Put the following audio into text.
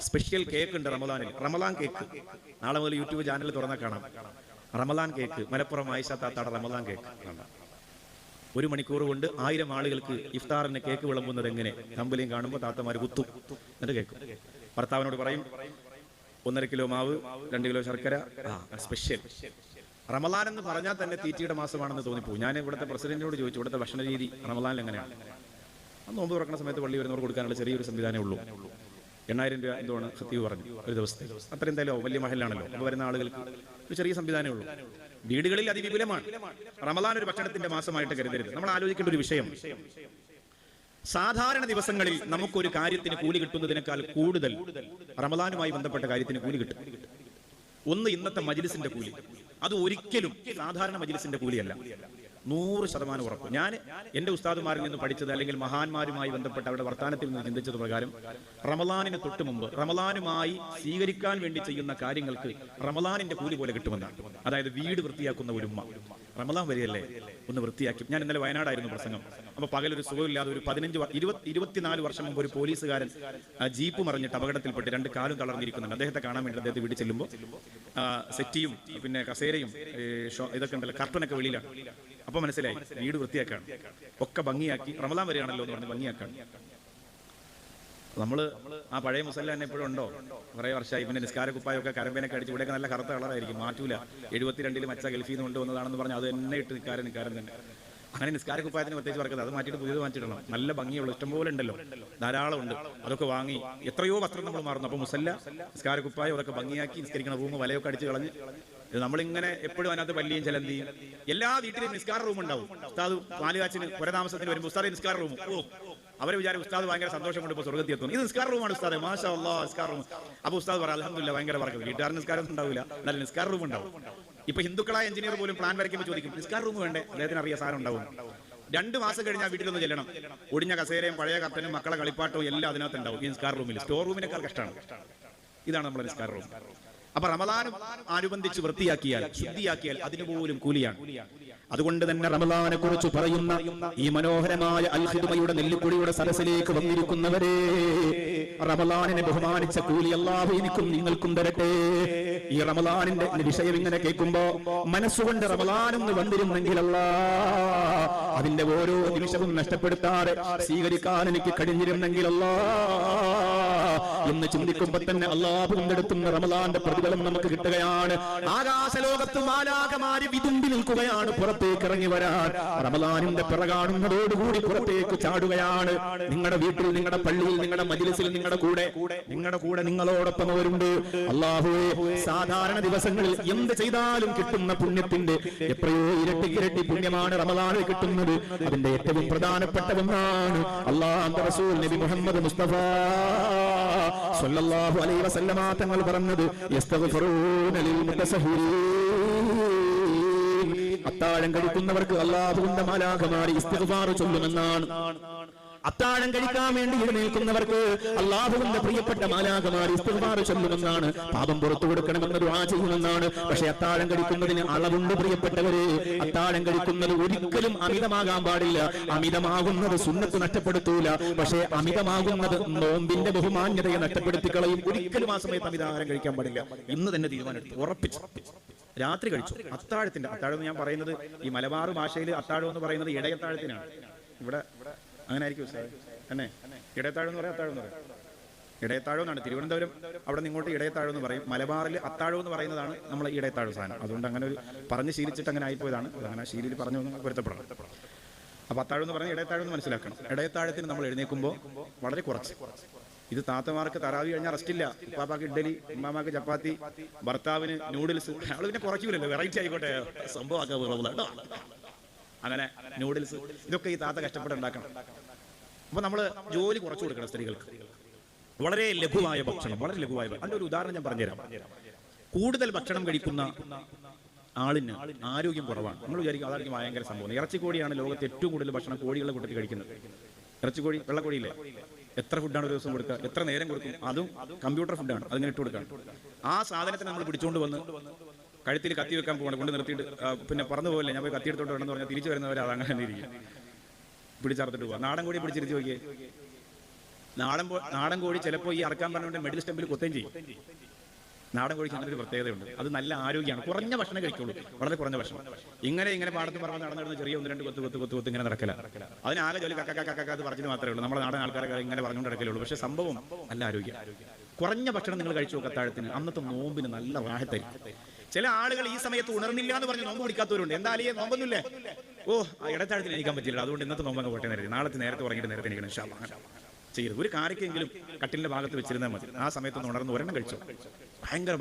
Special cake ഉണ്ട് റമദാനിൽ. Ramadan cake നാളെ മുതൽ യൂട്യൂബ് ചാനൽ തുറന്നാൽ കാണാം. റമദാൻ കേക്ക് മലപ്പുറം ആയിഷ റമദാൻ കേക്ക് ഒരു മണിക്കൂർ കൊണ്ട് ആയിരം ആളുകൾക്ക് ഇഫ്താറിന് കേക്ക് വിളമ്പുന്നത് എങ്ങനെ? കമ്പലിയും കാണുമ്പോൾ താത്തമാര് കുത്തും. എന്നിട്ട് കേൾക്കും. ഭർത്താവിനോട് പറയും ഒന്നര കിലോ മാവ് രണ്ട് കിലോ ശർക്കര. സ്പെഷ്യൽ റമദാൻ എന്ന് പറഞ്ഞാൽ തന്നെ തീറ്റയുടെ മാസമാണെന്ന് തോന്നിപ്പോ ഞാൻ ഇവിടുത്തെ പ്രസിഡന്റിനോട് ചോദിച്ചു ഇവിടുത്തെ ഭക്ഷണ രീതി റമദാനിൽ എങ്ങനെയാണ്? അന്ന് നോമ്പ് തുറക്കുന്ന സമയത്ത് പള്ളി വരുന്നവർ കൊടുക്കാനുള്ള ചെറിയൊരു സംവിധാനമേ ഉള്ളൂ. എണ്ണായിരം രൂപ എന്തുവാണ് സത്യവ് പറഞ്ഞു ഒരു ദിവസത്തെ അത്ര എന്തായാലും വലിയ മഹലാണല്ലോ. അപ്പോൾ വരുന്ന ആളുകൾക്ക് ഒരു ചെറിയ സംവിധാനമേ ഉള്ളൂ. വീടുകളിൽ അതിവിപുലമാണ്. റമദാൻ ഒരു ഭക്ഷണത്തിന്റെ മാസമായിട്ട് കരുതരുത്. നമ്മൾ ആലോചിക്കേണ്ട ഒരു വിഷയം. സാധാരണ ദിവസങ്ങളിൽ നമുക്കൊരു കാര്യത്തിന് കൂലി കിട്ടുന്നതിനേക്കാൾ കൂടുതൽ റമദാനുമായി ബന്ധപ്പെട്ട കാര്യത്തിന് കൂലി കിട്ടും. ഒന്ന് ഇന്നത്തെ മജിലിസിന്റെ കൂലി. അത് ഒരിക്കലും സാധാരണ മജിലിസിന്റെ കൂലിയല്ല. നൂറ് ശതമാനം ഉറപ്പ്. ഞാൻ എന്റെ ഉസ്താദുമാരിൽ നിന്ന് പഠിച്ചത് അല്ലെങ്കിൽ മഹാന്മാരുമായി ബന്ധപ്പെട്ട് അവരുടെ വർത്തമാനത്തിൽ നിന്ന് ചിന്തിച്ചത് പ്രകാരം റമലാനിന് തൊട്ട് മുമ്പ് റമലാനുമായി സ്വീകരിക്കാൻ വേണ്ടി ചെയ്യുന്ന കാര്യങ്ങൾക്ക് റമലാനിന്റെ കൂലി പോലെ കിട്ടുമെന്നാണ്. അതായത് വീട് വൃത്തിയാക്കുന്ന ഒരു ഉമ്മ. റമലാൻ വരെയല്ലേ? ഒന്ന് വൃത്തിയാക്കി. ഞാൻ ഇന്നലെ വയനാടായിരുന്നു പ്രസംഗം. അപ്പൊ പകലൊരു സുഖമില്ലാതെ ഒരു പതിനഞ്ച് ഇരുപത്തി ഇരുപത്തിനാല് വർഷം മുമ്പ് ഒരു പോലീസുകാരൻ ജീപ്പ് മറിഞ്ഞിട്ട് അപകടത്തിൽപ്പെട്ട് രണ്ട് കാലും തളർന്നിരിക്കുന്നുണ്ട്. അദ്ദേഹത്തെ കാണാൻ വേണ്ടി അദ്ദേഹത്തെ വീട് ചെല്ലുമ്പോൾ സെറ്റിയും പിന്നെ കസേരയും ഇതൊക്കെ ഉണ്ടല്ലോ കർട്ടനൊക്കെ വെളിയിലാണ്. അപ്പൊ മനസ്സിലായി. വീട് വൃത്തിയാക്കാണ്. ഒക്കെ ഭംഗിയാക്കി റമദാൻ വരെയാണല്ലോ എന്ന് പറഞ്ഞ് ഭംഗിയാക്കാണ്. നമ്മൾ ആ പഴയ മുസല്ല തന്നെ ഇപ്പോഴും ഉണ്ടോ? കുറെ വർഷമായി. പിന്നെ നിസ്കാര കുപ്പായൊക്കെ കരമ്പേനൊക്കെ അടിച്ച് ഇവിടെയൊക്കെ നല്ല കറുത്ത കളറായിരിക്കും. മാറ്റൂല. എഴുപത്തിരണ്ടിൽ മച്ച ഗൾഫിൽ നിന്ന് കൊണ്ടുവന്നതാണെന്ന് പറഞ്ഞാൽ അത് തന്നെ ഇട്ട് നിൽക്കാരൻ നിൽക്കാരൻ തന്നെ അങ്ങനെ നിസ്കാര കുപ്പായത്തിന് പ്രത്യേകിച്ച് പറക്കുന്നത് അത് മാറ്റിയിട്ട് പുതിയത് മാറ്റിയിടണം. നല്ല ഭംഗിയുള്ള ഇഷ്ടംപോലെ ഉണ്ടല്ലോ. ധാരാളം ഉണ്ട് അതൊക്കെ വാങ്ങി എത്രയോ വസ്ത്രം നമ്മൾ മാറുന്നു. അപ്പൊ മുസല്ല നിസ്കാര കുപ്പായം അതൊക്കെ ഭംഗിയാക്കി നിസ്കരിക്കണ. റൂം വലയൊക്കെ അടിച്ച് കളഞ്ഞ് നമ്മളിങ്ങനെ എപ്പോഴും അതിനകത്ത് പല്ലിയും ചെലന്തി എല്ലാ വീട്ടിലും നിസ്കാര റൂം ഉണ്ടാവും. ഉസ്താദ് പാലുകാച്ചിന് പുരതാമസത്തിന് വരുമ്പോൾ ഉസ്താദ് നിസ്കാര റൂം ഓ അവരെ വിചാരം ഉസ്താദ് ഭയങ്കര സന്തോഷം കൊണ്ട് ഇപ്പോൾ സ്വർഗത്തിൽ എത്തുന്നു. ഇത് നിസ്കാര റൂമാണ് ഉസ്താദ്. മാഷാ അല്ലാ നിസ്കാര റൂം അപ്പൊ ഉസ്താദ് പറയാം അലഹമില്ല ഭയങ്കര പറക്കും വീട്ടുകാർ നിസ്കാരം ഉണ്ടാവില്ല. നല്ല നിസ്കാര റൂം ഉണ്ടാവും. ഇപ്പൊ ഹിന്ദുക്കളായ എഞ്ചിനീയർ പോലും പ്ലാൻ വരയ്ക്കുമ്പോൾ ചോദിക്കും നിസ്കാര റൂം വേണ്ടേ? അദ്ദേഹത്തിന് അറിയാൻ സാധനം ഉണ്ടാവും രണ്ട് മാസം കഴിഞ്ഞാൽ വീട്ടിലൊന്ന് ചെല്ലണം. ഒടിഞ്ഞ കസേരയും പഴയ കത്തനും മക്കളെ കളിപ്പാട്ടവും എല്ലാം അതിനകത്ത് ഉണ്ടാവും. ഈ നിസ്കാര റൂമിൽ സ്റ്റോർ റൂമിനേക്കാൾ കഷ്ടമാണ് ഇതാണ് നമ്മുടെ നിസ്കാര റൂം അപ്പൊ റമദാനും അനുബന്ധിച്ച് വൃത്തിയാക്കിയാൽ ശുദ്ധിയാക്കിയാൽ അതിനുപോലും കൂലിയാണ്. അതുകൊണ്ട് തന്നെ റമദാനെ കുറിച്ച് പറയുന്ന ഈ മനോഹരമായ അൽഹിദുമയുടെ നെല്ലിക്കുടിയുടെ സരസിലേക്ക് വന്നിരിക്കുന്നവരെ റമദാനിനെ ബഹുമാനിച്ച കൂലി അല്ലാഹു എനിക്കും നിങ്ങൾക്കും തരട്ടെ. ഈ റമദാനിന്റെ വിഷയം ഇങ്ങനെ കേൾക്കുമ്പോ മനസ്സുകൊണ്ട് റമദാനൊന്ന് വന്നിരുന്നെങ്കിലല്ല അതിന്റെ ഓരോ നിമിഷവും നഷ്ടപ്പെടുത്താതെ സ്വീകരിക്കാൻ എനിക്ക് കഴിഞ്ഞിരുന്നെങ്കിലല്ല എന്ന് ചിന്തിക്കുമ്പോ തന്നെ അള്ളാഹു കൊണ്ടെടുത്തുന്ന റമദാന്റെ പ്രതിഫലം നമുക്ക് കിട്ടുകയാണ്. ആകാശലോകത്ത് മാലാകമാരി വിതുമ്പി നിൽക്കുകയാണ് പുറത്തേക്ക് ഇറങ്ങി വരാൻ റമദാനിന്റെ പിറ കാണുന്നതോടുകൂടി പുറത്തേക്ക് ചാടുകയാണ്. നിങ്ങളുടെ വീട്ടിൽ നിങ്ങളുടെ പള്ളിയിൽ നിങ്ങളുടെ മജിലിസിൽ നിങ്ങളുടെ കൂടെ നിങ്ങളുടെ കൂടെ നിങ്ങളോടൊപ്പം അവരുണ്ട്. അള്ളാഹുവെ സാധാരണ ദിവസങ്ങളിൽ എന്ത് ചെയ്താലും കിട്ടുന്ന പുണ്യത്തിന്റെ എത്രയോ ഇരട്ടി ഇരട്ടി പുണ്യമാണ് റമദാനിൽ കിട്ടുന്നത്. അതിന്റെ ഏറ്റവും പ്രധാനപ്പെട്ട ഒന്നാണ് അള്ളാഹ് റസൂൽ നബി മുഹമ്മദ് മുസ്തഫ സല്ലല്ലാഹു അലൈഹി വസല്ലമ തങ്ങൾ പറഞ്ഞത് യസ്തഗ്ഫിറൂന ലിൽ മുത്തസഹിരീൻ. അത്താഴം കഴിക്കുന്നവർക്ക് അള്ളാഹുവിന്റെ മാലാഖമാരി ചൊല്ലുമെന്നാണ്. അത്താഴം കഴിക്കാൻ വേണ്ടി എഴുന്നേൽക്കുന്നവർക്ക് അള്ളാഹുവിന്റെ പ്രിയപ്പെട്ട മാലാഖമാരി ഇസ്തിഗ്ഫാർ ചൊല്ലുമെന്നാണ്. പാപം പുറത്തു കൊടുക്കണമെന്ന് ദുആ ചെയ്യുമെന്നാണ്. പക്ഷെ അത്താഴം കഴിക്കുന്നതിന് അളവുണ്ട് പ്രിയപ്പെട്ടവരെ. അത്താഴം കഴിക്കുന്നത് ഒരിക്കലും അമിതമാകാൻ പാടില്ല. അമിതമാകുന്നത് സുന്നത്ത് നഷ്ടപ്പെടുത്തൂല. പക്ഷേ അമിതമാകുന്നത് നോമ്പിന്റെ ബഹുമാന്യതയെ നഷ്ടപ്പെടുത്തി കളയും. ഒരിക്കലും ആ സമയത്ത് അമിതാഹാരം കഴിക്കാൻ പാടില്ല. ഇന്ന് തന്നെ തീരുമാനമെടുത്തു. ഉറപ്പിച്ചു. രാത്രി കഴിച്ചു. അത്താഴത്തിന്റെ അത്താഴം എന്ന് ഞാൻ പറയുന്നത് ഈ മലബാർ ഭാഷയിൽ അത്താഴം എന്ന് പറയുന്നത് ഇടയത്താഴത്തിനാണ്. ഇവിടെ അങ്ങനെ ആയിരിക്കും സാർ തന്നെ ഇടയത്താഴം എന്ന് പറയാം അത്താഴം എന്ന് പറയാം. ഇടയത്താഴം എന്നാണ്. തിരുവനന്തപുരം അവിടെ നിന്ന് ഇങ്ങോട്ട് ഇടയത്താഴം എന്ന് പറയും. മലബാറിൽ അത്താഴം എന്ന് പറയുന്നതാണ് നമ്മൾ ഇടയത്താഴം സാധനം. അതുകൊണ്ട് അങ്ങനെ ഒരു പറഞ്ഞ് ശീലിച്ചിട്ട് അങ്ങനെ ആയിപ്പോയതാണ്. അങ്ങനെ ശീലിൽ പറഞ്ഞു പൊരുത്തപ്പെടണം. അപ്പൊ അത്താഴം എന്ന് പറഞ്ഞാൽ ഇടയത്താഴം എന്ന് മനസ്സിലാക്കണം. ഇടയത്താഴത്തിന് നമ്മൾ എഴുന്നേൽക്കുമ്പോൾ വളരെ കുറച്ച്. ഇത് താത്തമാർക്ക് തറാവി കഴിഞ്ഞാൽ റെസ്റ്റില്ല. ഉപ്പാപ്പാക്ക് ഇഡ്ഡലി ഉമ്മാമാക്ക് ചപ്പാത്തി ഭർത്താവിന് നൂഡിൽസ്. അയാൾ പിന്നെ കുറയ്ക്കൂലല്ലോ വെറൈറ്റി ആയിക്കോട്ടെ. സംഭവമാക്കാൻ പോകുന്നത് കേട്ടോ. അങ്ങനെ നൂഡിൽസ് ഇതൊക്കെ ഈ താത്ത കഷ്ടപ്പെട്ട് ഉണ്ടാക്കണം. അപ്പൊ നമ്മൾ ജോലി കുറച്ചു കൊടുക്കണം സ്ത്രീകൾക്ക്. വളരെ ലഘുവായ ഭക്ഷണം വളരെ ലഘുവായ. അതിന്റെ ഒരു ഉദാഹരണം ഞാൻ പറഞ്ഞുതരാം. കൂടുതൽ ഭക്ഷണം കഴിക്കുന്ന ആളിന് ആരോഗ്യം കുറവാണ്. നമ്മൾ വിചാരിക്കും അതായിരിക്കും ഭയങ്കര സംഭവം. ഇറച്ചിക്കോടിയാണ് ലോകത്ത് ഏറ്റവും കൂടുതൽ ഭക്ഷണം കോഴികളുടെ കൂട്ടത്തിൽ കഴിക്കുന്നത്. ഇറച്ചിക്കോഴി വെള്ളക്കോഴിയില്ലേ? എത്ര ഫുഡാണ് ഒരു ദിവസം കൊടുക്കുക? എത്ര നേരം കൊടുക്കും? അതും കമ്പ്യൂട്ടർ ഫുഡാണ് അതിങ്ങനെ ഇട്ട് കൊടുക്കണം ആ സാധനത്തിന് നമ്മൾ പിടിച്ചുകൊണ്ട് വന്ന് കഴുത്തിൽ കത്തി വെക്കാൻ പോകണം കൊണ്ട് നിർത്തിയിട്ട് പിന്നെ പറഞ്ഞു പോകല്ലേ ഞാൻ പോയി കത്തി എടുത്തോണ്ട് എന്ന് പറഞ്ഞാൽ തിരിച്ചു വരുന്നവരെ അത് അങ്ങനെ ഇരിക്കും. പിടിച്ചറുത്തിട്ട് പോവാം. നാടൻ കോഴി പിടിച്ചിരിച്ച് നോക്കിയേ. നാടൻ നാടൻ കോഴി ചിലപ്പോൾ ഈ അറക്കാൻ പറഞ്ഞുകൊണ്ട് മെഡൽ സ്റ്റെമ്പിൽ കുത്തേം ചെയ്യും. നാടൻ കോഴിക്ക് അങ്ങനെ ഒരു പ്രത്യേകതയുണ്ട്. അത് നല്ല ആരോഗ്യമാണ്. കുറഞ്ഞ ഭക്ഷണം കഴിക്കുള്ളൂ. വളരെ കുറഞ്ഞ ഭക്ഷണം. ഇങ്ങനെ ഇങ്ങനെ പാടത്ത് പറഞ്ഞ് നടന്നു നടന്ന് ചെറിയ ഒന്ന് രണ്ട് കൊത്ത് കൊത്ത് കൊത്ത് കൊത്ത് ഇങ്ങനെ നടക്കില്ല അതിനാകെ ജോലി കക്ക കക്ക എന്ന് പറഞ്ഞത് മാത്രമേ ഉള്ളൂ. നമ്മുടെ നാടൻ ആൾക്കാരൊക്കെ ഇങ്ങനെ പറഞ്ഞുകൊണ്ട് നടക്കലുള്ളൂ. പക്ഷേ സംഭവം നല്ല ആരോഗ്യം കുറഞ്ഞ ഭക്ഷണം നിങ്ങൾ കഴിച്ചു കത്താഴത്തിന് അന്നത്തെ നോമ്പിന് നല്ല റാഹത്തായിരിക്കും. ചില ആളുകൾ ഈ സമയത്ത് ഉണർന്നില്ല എന്ന് പറഞ്ഞ് നോമ്പ് പിടിക്കാത്തവരുണ്ട്. എന്താ അലിയെ നോമ്പൊന്നുമില്ലേ? ഓ ഇടത്താഴത്തിന് എനിക്കാൻ പറ്റില്ല അതുകൊണ്ട് ഇന്നത്തെ നോമ്പ് പോട്ടെ നേരത്തെ നാളത്തെ നേരത്തെ ഉറങ്ങിയിട്ട് നേരത്തെ എനിക്ക് ഇൻഷാ അല്ലാഹ്. ചെയ്യരുത്. ഒരു കാരക്കെങ്കിലും കട്ടിലിന്റെ ഭാഗത്ത് വെച്ചിരുന്നാൽ മതി. ആ സമയത്ത് ഉണർന്ന് ഒരെണ്ണം കഴിച്ചു. ഭയങ്കര